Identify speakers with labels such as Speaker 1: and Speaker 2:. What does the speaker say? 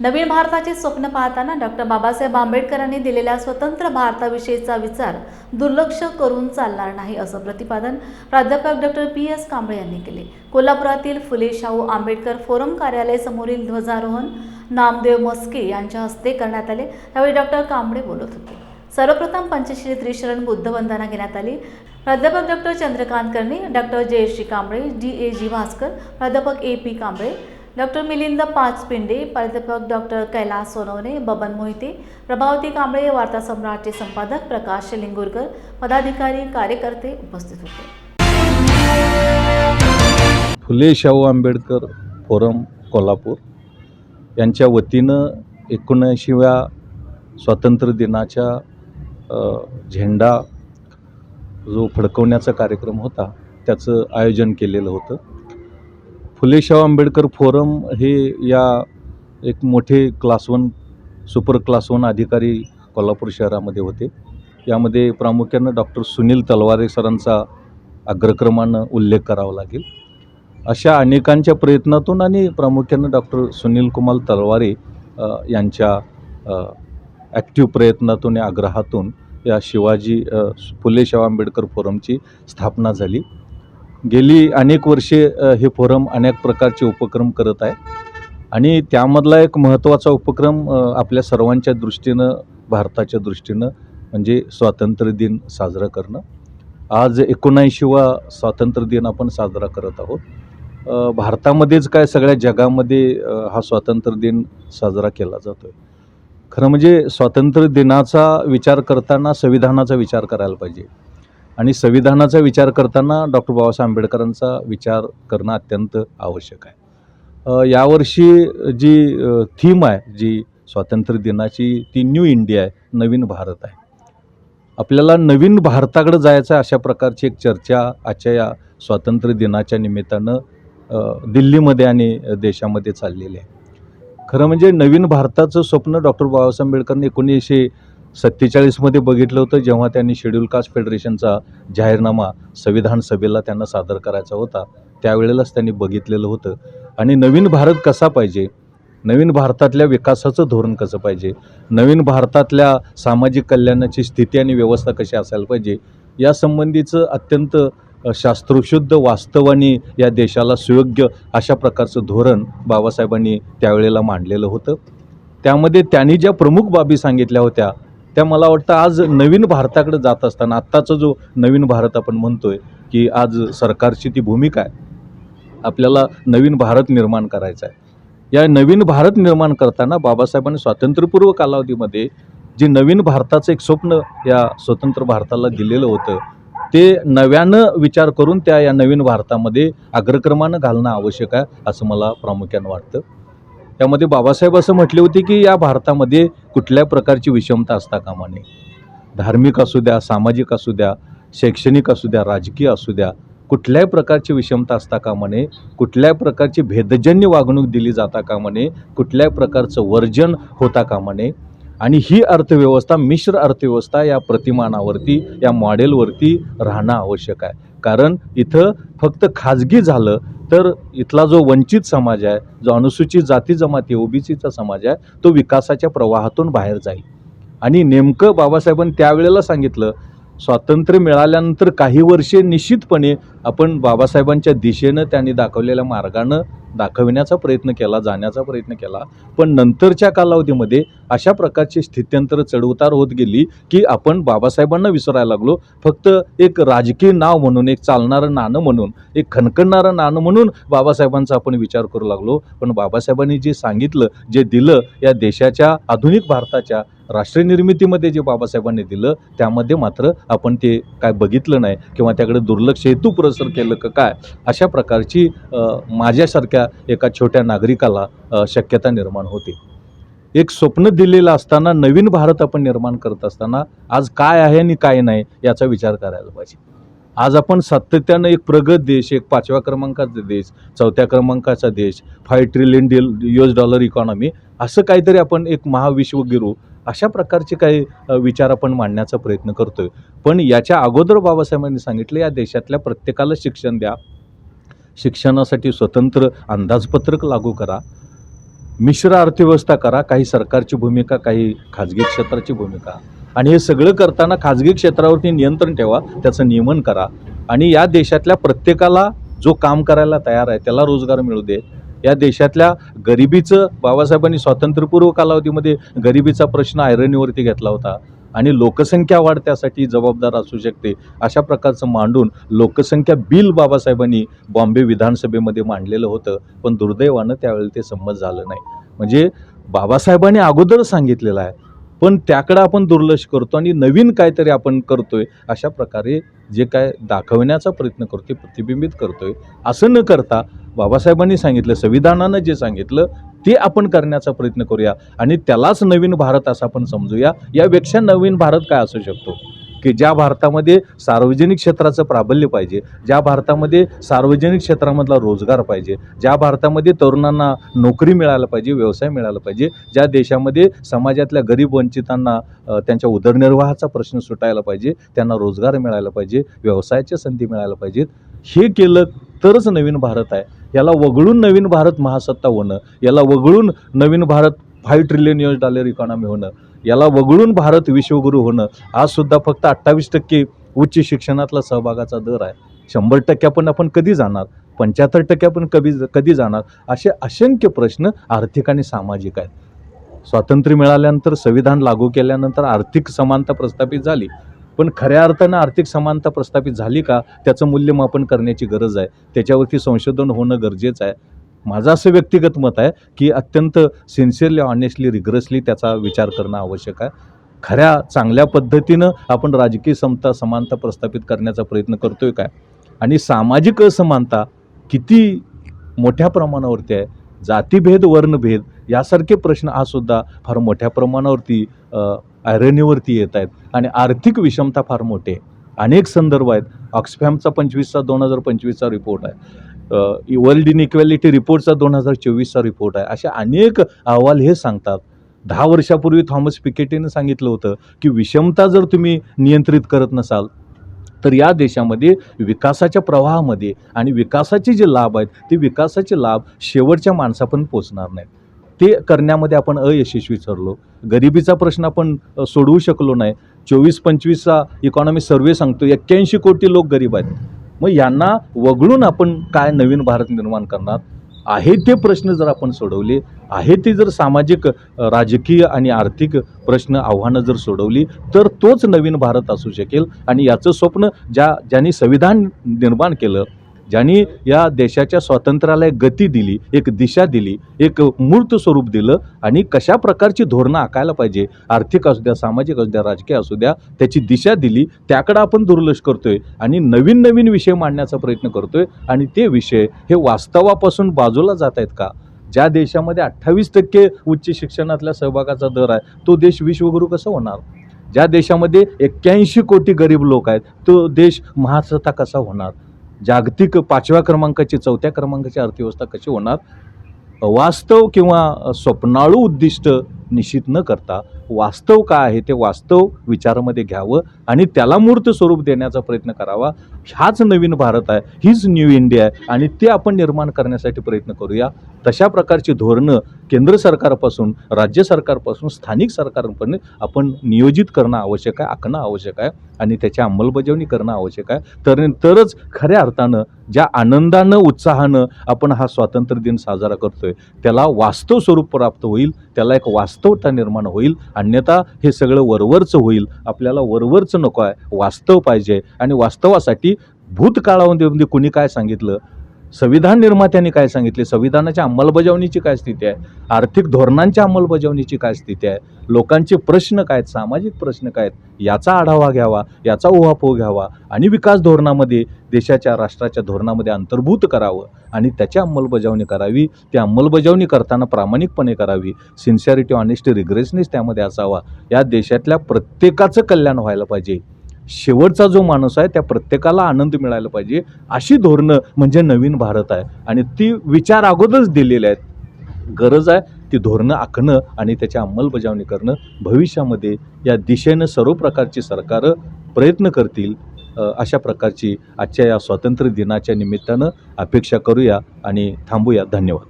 Speaker 1: नवीन भारताचे स्वप्न पाहताना डॉक्टर बाबासाहेब आंबेडकरांनी दिलेल्या स्वतंत्र भारताविषयीचा विचार दुर्लक्ष करून चालणार नाही असं प्रतिपादन प्राध्यापक डॉक्टर पी. एस. कांबळे यांनी केले. कोल्हापुरातील फुले शाहू आंबेडकर फोरम कार्यालय समोरील ध्वजारोहण नामदेव मस्के यांच्या हस्ते करण्यात आले. त्यावेळी डॉक्टर कांबळे बोलत होते. सर्वप्रथम पंचश्री त्रिशरण बुद्ध वंदना घेण्यात आली. प्राध्यापक doctor Chandrakant Karne doctor Jayashree Kamble D. A. G. Bhaskar प्राध्यापक A. P. Kamble doctor Milind Pachpinde प्राध्यापक डॉक्टर कैलास सोनवणे बबन मोहिते प्रभावती कांबळे वार्ता सम्राटचे संपादक प्रकाश लिंगुरकर पदाधिकारी कार्यकर्ते उपस्थित होते.
Speaker 2: फुले शाहू आंबेडकर फोरम कोल्हापूर. यांच्या वतीनं एकोणऐंशीव्या स्वातंत्र्य दिनाच्या झेंडा जो फडकवण्याचा कार्यक्रम होता त्याचं आयोजन केलेलं होतं. फुलेशाव आंबेडकर फोरम हे या एक मोठे class one super class one अधिकारी कोल्हापूर शहरामध्ये होते. यामध्ये प्रामुख्यानं डॉक्टर सुनील तलवारे सरांचा अग्रक्रमानं उल्लेख करावा लागेल. अशा अनेकांच्या प्रयत्नातून आणि प्रामुख्यानं डॉक्टर सुनील कुमार तलवारे यांच्या ॲक्टिव्ह प्रयत्नातून या आग्रहातून या शिवाजी फुले शाह आंबेडकर फोरमची स्थापना झाली. गेली अनेक वर्षे हे फोरम अनेक प्रकारचे उपक्रम करत आहे आणि त्यामधला एक महत्त्वाचा उपक्रम आपल्या सर्वांच्या दृष्टीनं भारताच्या दृष्टीनं म्हणजे स्वातंत्र्य दिन साजरा करणं. आज एकोणऐंशीवा स्वातंत्र्य दिन आपण साजरा करत आहोत. भारतामध्येच काय सगळ्या जगामध्ये हा स्वातंत्र्य दिन साजरा केला जातो आहे खरं म्हणजे स्वातंत्र्य दिनाचा विचार करताना संविधानाचा विचार करायला पाहिजे. आणि संविधानाचा विचार करताना डॉक्टर बाबासाहेब आंबेडकरांचा विचार करणं अत्यंत आवश्यक आहे. यावर्षी जी थीम आहे जी स्वातंत्र्य दिनाची ती न्यू इंडिया आहे नवीन भारत आहे. आपल्याला नवीन भारताकडे जायचं आहे अशा प्रकारची एक चर्चा आजच्या या स्वातंत्र्य दिनाच्या निमित्तानं दिल्लीमध्ये आणि देशामध्ये चाललेली आहे. खरं म्हणजे नवीन भारताचं स्वप्न डॉक्टर बाबासाहेब आंबेडकरने एकोणीसशे सत्तेचाळीसमध्ये बघितलं होतं जेव्हा त्यांनी शेड्यूल कास्ट फेडरेशनचा जाहीरनामा संविधान सभेला त्यांना सादर करायचा होता त्यावेळेलाच त्यांनी बघितलेलं होतं. आणि नवीन भारत कसा पाहिजे? नवीन भारतातल्या विकासाचं धोरण कसं पाहिजे? नवीन भारतातल्या सामाजिक कल्याणाची स्थिती आणि व्यवस्था कशी असायला पाहिजे? यासंबंधीचं अत्यंत शास्त्रशुद्ध वास्तवाने या देशाला सुयोग्य अशा प्रकारचं धोरण बाबासाहेबांनी त्यावेळेला मांडलेलं होतं. त्यामध्ये त्यांनी ज्या प्रमुख बाबी सांगितल्या होत्या त्या मला वाटतं आज नवीन भारताकडे जात असताना आत्ताचा जो नवीन भारत आपण म्हणतोय की आज सरकारची ती भूमिका आहे. आपल्याला नवीन भारत निर्माण करायचा आहे. या नवीन भारत निर्माण करताना बाबासाहेबांनी स्वातंत्र्यपूर्व कालावधीमध्ये जे नवीन भारताचं एक स्वप्न या स्वतंत्र भारताला दिलेलं होतं ते नव्यानं विचार करून त्या या नवीन भारतामध्ये अग्रक्रमानं घालणं आवश्यक आहे असं मला प्रामुख्यानं वाटतं. त्यामध्ये बाबासाहेब असं म्हटले होते की या भारतामध्ये कुठल्या प्रकारची विषमता असता कामा नये. धार्मिक असू द्या सामाजिक असू द्या शैक्षणिक असू द्या राजकीय असू द्या कुठल्याही प्रकारची विषमता असता कामा नये. कुठल्याही प्रकारची भेदजन्य वागणूक दिली जाता कामा नये. कुठल्याही प्रकारचं वर्जन होता कामा नये. आणि ही अर्थव्यवस्था मिश्र अर्थव्यवस्था या प्रतिमानावरती या मॉडेलवरती राहणं आवश्यक आहे. कारण इथं फक्त खाजगी झालं तर इथला जो वंचित समाज आहे जो अनुसूचित जाती जमाती ओबीसीचा समाज आहे तो विकासाच्या प्रवाहातून बाहेर जाईल. आणि नेमकं बाबासाहेबांनी त्यावेळेला सांगितलं स्वातंत्र्य मिळाल्यानंतर काही वर्षे निश्चितपणे आपण बाबासाहेबांच्या दिशेनं त्यांनी दाखवलेल्या मार्गानं दाखविण्याचा प्रयत्न केला जाण्याचा प्रयत्न केला. पण नंतरच्या कालावधीमध्ये अशा प्रकारची स्थित्यंतर चढउतार होत गेली की आपण बाबासाहेबांना विसरायला लागलो. फक्त एक राजकीय नाव म्हणून एक चालणारं नाणं म्हणून एक खणखणणारं नाणं म्हणून बाबासाहेबांचा आपण विचार करू लागलो. पण बाबासाहेबांनी जे सांगितलं जे दिलं या देशाच्या आधुनिक भारताच्या राष्ट्रीय निर्मितीमध्ये जे बाबासाहेबांनी दिलं त्यामध्ये मात्र आपण ते काय बघितलं नाही किंवा त्याकडे दुर्लक्ष हेतू पुरस्सर केलं का काय अशा प्रकारची माझ्यासारख्या एका छोट्या नागरिकाला शक्यता निर्माण होते. एक स्वप्न दिलेलं असताना नवीन भारत आपण निर्माण करत असताना आज काय आहे आणि काय नाही याचा विचार करायला पाहिजे. आज आपण सातत्यानं एक प्रगत देश एक पाचव्या क्रमांकाचा देश चौथ्या क्रमांकाचा देश फाय ट्रिलियन डील यू एस डॉलर इकॉनॉमी असं काहीतरी आपण एक महाविश्वगिरू अशा प्रकारचे काही विचार आपण मांडण्याचा प्रयत्न करतोय. पण याच्या अगोदर बाबासाहेबांनी सांगितलं या देशातल्या प्रत्येकाला शिक्षण द्या. शिक्षणासाठी स्वतंत्र अंदाजपत्रक लागू करा. मिश्र अर्थव्यवस्था करा. काही सरकारची भूमिका काही खाजगी क्षेत्राची भूमिका. आणि हे सगळं करताना खाजगी क्षेत्रावरती नियंत्रण ठेवा त्याचं नियमन करा. आणि या देशातल्या प्रत्येकाला जो काम करायला तयार आहे त्याला रोजगार मिळू दे. या देशातल्या गरिबीचं बाबासाहेबांनी स्वातंत्र्यपूर्व कालावधीमध्ये गरिबीचा प्रश्न आयरणीवरती घेतला होता. आणि लोकसंख्या वाढ त्यासाठी जबाबदार असू शकते अशा प्रकारचं मांडून लोकसंख्या बिल बाबासाहेबांनी बॉम्बे विधानसभेमध्ये मांडलेलं होतं. पण दुर्दैवानं त्यावेळी ते संमत झालं नाही. म्हणजे बाबासाहेबांनी अगोदर सांगितलेलं आहे पण त्याकडं आपण दुर्लक्ष करतो आणि नवीन काहीतरी आपण करतोय अशा प्रकारे जे काय दाखवण्याचा प्रयत्न करतोय प्रतिबिंबित करतोय. असं न करता बाबासाहेबांनी सांगितलं संविधानानं जे सांगितलं ते आपण करण्याचा प्रयत्न करूया आणि त्यालाच नवीन भारत असं आपण समजूया. यापेक्षा नवीन भारत काय असू शकतो? की ज्या भारतामध्ये सार्वजनिक क्षेत्राचं प्राबल्य पाहिजे ज्या भारतामध्ये सार्वजनिक क्षेत्रामधला रोजगार पाहिजे ज्या भारतामध्ये तरुणांना नोकरी मिळायला पाहिजे व्यवसाय मिळाला पाहिजे ज्या देशामध्ये समाजातल्या गरीब वंचितांना त्यांच्या उदरनिर्वाहाचा प्रश्न सुटायला पाहिजे त्यांना रोजगार मिळायला पाहिजे व्यवसायाच्या संधी मिळायला पाहिजेत हे केलं तरच नवीन भारत आहे. याला वगळून नवीन भारत महासत्ता होणं याला वगळून नवीन Bharat five trillion US dollar economy होणं याला वगळून भारत विश्वगुरू होणं आज सुद्धा फक्त अठ्ठावीस टक्के उच्च शिक्षणातला सहभागाचा दर आहे. शंभर टक्क्यापण आपण कधी जाणार? पंच्याहत्तर टक्क्यापण कधी कधी जाणार? असे असंख्य प्रश्न आर्थिक आणि सामाजिक आहेत. स्वातंत्र्य मिळाल्यानंतर संविधान लागू केल्यानंतर आर्थिक समानता प्रस्थापित झाली. पण खऱ्या अर्थानं आर्थिक समानता प्रस्थापित झाली का? त्याचं मूल्यमापन करण्याची गरज आहे. त्याच्यावरती संशोधन होणं गरजेचं आहे. माझं असं व्यक्तिगत मत आहे की अत्यंत सिन्सिअरली ऑनेस्टली रिग्रसली त्याचा विचार करणं आवश्यक आहे. खऱ्या चांगल्या पद्धतीनं आपण राजकीय समता समानता प्रस्थापित करण्याचा प्रयत्न करतोय काय? आणि सामाजिक असमानता किती मोठ्या प्रमाणावरती आहे? जातीभेद वर्णभेद यासारखे प्रश्न हा सुद्धा फार मोठ्या प्रमाणावरती आयरणीवरती येत आहेत. आणि आर्थिक विषमता फार मोठी आहे. अनेक संदर्भ आहेत. ऑक्सफॅमचा पंचवीसचा दोन हजार पंचवीसचा रिपोर्ट आहे. वर्ल्ड इनइक्वॅलिटी रिपोर्टचा दोन हजार चोवीसचा रिपोर्ट आहे. असे अनेक अहवाल हे सांगतात. दहा वर्षापूर्वी थॉमस पिकेटीनं सांगितलं होतं की विषमता जर तुम्ही नियंत्रित करत नसाल तर या देशामध्ये विकासाच्या प्रवाहामध्ये आणि विकासाचे जे लाभ आहेत ते विकासाचे लाभ शेवटच्या माणसापर्यंत पोचणार नाहीत. ते करण्यामध्ये आपण अयशस्वी ठरलो. गरिबीचा प्रश्न आपण सोडवू शकलो नाही. चोवीस पंचवीसचा इकॉनॉमी सर्वे सांगतो एक्क्याऐंशी कोटी लोक गरीब आहेत. मग यांना वगळून आपण काय नवीन भारत निर्माण करणार? आहे ते प्रश्न जर आपण सोडवले आहे ते जर सामाजिक राजकीय आणि आर्थिक प्रश्न आव्हानं जर सोडवली तर तोच नवीन भारत असू शकेल. आणि याचं स्वप्न ज्या ज्यांनी संविधान निर्माण केलं ज्यांनी या देशाच्या स्वातंत्र्याला एक गती दिली एक दिशा दिली एक मूर्त स्वरूप दिलं आणि कशा प्रकारची धोरणं आखायला पाहिजे आर्थिक असू द्या सामाजिक असू द्या राजकीय असू द्या त्याची दिशा दिली त्याकडं आपण दुर्लक्ष करतोय आणि नवीन नवीन विषय मांडण्याचा प्रयत्न करतोय आणि ते विषय हे वास्तवापासून बाजूला जात आहेत का? ज्या देशामध्ये अठ्ठावीस टक्के उच्च शिक्षणातल्या सहभागाचा दर आहे तो देश विश्वगुरू कसं होणार? ज्या देशामध्ये एक्क्याऐंशी कोटी गरीब लोक आहेत तो देश महासत्ता कसा होणार? जागतिक पाचव्या क्रमांकाची चौथ्या क्रमांकाची अर्थव्यवस्था कशी होणार? वास्तव किंवा स्वप्नाळू उद्दिष्ट निश्चित न करता वास्तव काय आहे ते वास्तव विचारामध्ये घ्यावं आणि त्याला मूर्त स्वरूप देण्याचा प्रयत्न करावा. हाच नवीन भारत आहे हीच न्यू इंडिया आहे आणि ते आपण निर्माण करण्यासाठी प्रयत्न करूया. तशा प्रकारची धोरणं केंद्र सरकारपासून राज्य सरकारपासून स्थानिक सरकारपर्यंत आपण नियोजित करणं आवश्यक आहे आखणं आवश्यक आहे आणि त्याची अंमलबजावणी करणं आवश्यक आहे. तर तरच खऱ्या अर्थानं ज्या आनंदानं उत्साहानं आपण हा स्वातंत्र्य दिन साजरा करतोय त्याला वास्तव स्वरूप प्राप्त होईल त्याला एक वास्तवता निर्माण होईल अन्यथा हे सगळं वरवरचं होईल. आपल्याला वरवरचं नको आहे वास्तव पाहिजे आणि वास्तवासाठी भूतकाळामध्ये म्हणजे कुणी काय सांगितलं? संविधान निर्मात्यांनी काय सांगितले? संविधानाच्या अंमलबजावणीची काय स्थिती आहे? आर्थिक धोरणांच्या अंमलबजावणीची काय स्थिती आहे? लोकांचे प्रश्न काय आहेत? सामाजिक प्रश्न काय आहेत? याचा आढावा घ्यावा याचा उहापोह घ्यावा आणि विकास धोरणामध्ये देशाच्या राष्ट्राच्या धोरणामध्ये अंतर्भूत करावं आणि त्याची अंमलबजावणी करावी. ती अंमलबजावणी करताना प्रामाणिकपणे करावी. सिन्सिअरिटी ऑनेस्टी रिग्रेसनेस त्यामध्ये असावा. या देशातल्या प्रत्येकाचं कल्याण व्हायला पाहिजे. शेवटचा जो माणूस आहे त्या प्रत्येकाला आनंद मिळायला पाहिजे अशी धोरणं म्हणजे नवीन भारत आहे. आणि ती विचार अगोदरच दिलेले आहेत. गरज आहे ती धोरणं आखणं आणि त्याची अंमलबजावणी करणं. भविष्यामध्ये या दिशेनं सर्व प्रकारची सरकारं प्रयत्न करतील अशा प्रकारची आजच्या या स्वातंत्र्य दिनाच्या निमित्तानं अपेक्षा करूया आणि थांबूया. धन्यवाद.